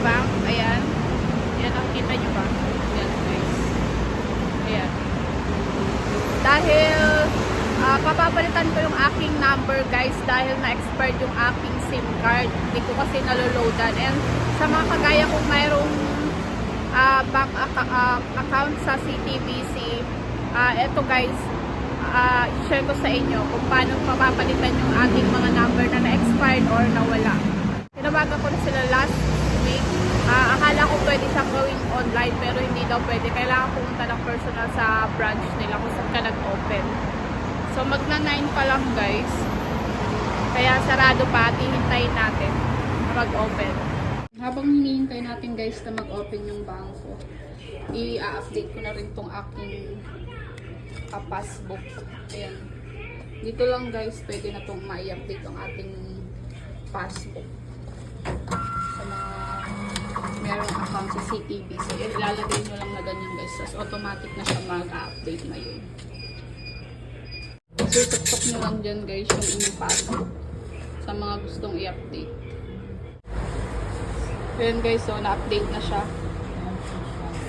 Bank. Ayan. Ayan, nakikita nyo ba? Ayan, guys. Ayan. Dahil ah, papapalitan ko yung aking number guys dahil na-expired yung aking SIM card. Hindi ko kasi naloloadan. And sa mga kagaya kong mayroong ah, bank acca- ah, account sa CTBC, ah, eto guys, ah, share ko sa inyo kung paano papapalitan yung ating mga number na na-expired or nawala. Tinawagan ko na sila last pwede siyang gawing online pero hindi daw pwede. Kailangan pumunta ng personal sa branch nila kung saan ka nag-open. So magna 9 pa lang guys. Kaya sarado pa at hihintayin natin na mag-open. Habang hinihintay natin guys na mag-open yung bangko, i-update ko na rin tong aking ah, passbook. Ayan. Dito lang guys, pwede na itong ma-update ang ating passbook. Sa mga merong account sa CTV. So, ilalagay nyo lang na ganyan guys. Tapos automatic na siya mag-update na yun. So, tuktok nyo lang dyan guys yung inyong passbook sa mga gustong i-update. Ayan guys, so na-update na siya.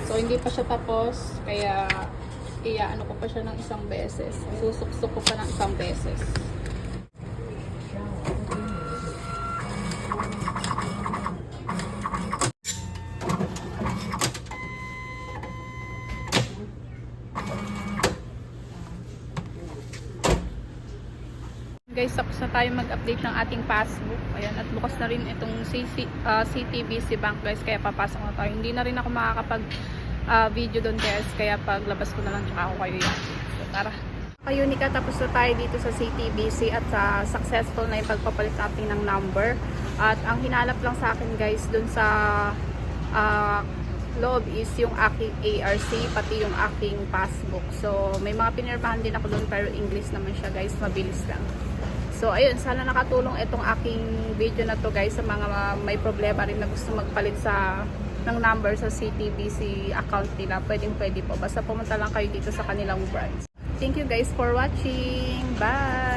So, hindi pa siya tapos, kaya iya-ano ko pa siya ng isang beses. Susuksok ko pa ng isang beses. Guys, tapos na tayo mag-update ng ating passbook. Ayan, at bukas na rin itong CC, ah, CTBC Bank guys, kaya papasok na tayo. Hindi na rin ako makakapag ah, video doon guys, kaya paglabas ko na lang tsaka ako kayo yan. So, tara. Kayunika, tapos na tayo dito sa CTBC at sa successful na yung pagpapalit natin ng number. At ang hinalap lang sa akin guys, dun sa ah, loob is yung aking ARC, pati yung aking passbook. So, may mga pinirmahan din ako doon pero English naman siya guys, mabilis lang. So, ayun, sana nakatulong itong aking video na to guys sa mga may problema rin na gusto magpalit sa ng number sa CTBC account nila. Pwedeng pwede po. Basta pumunta lang kayo dito sa kanilang branch. Thank you guys for watching. Bye!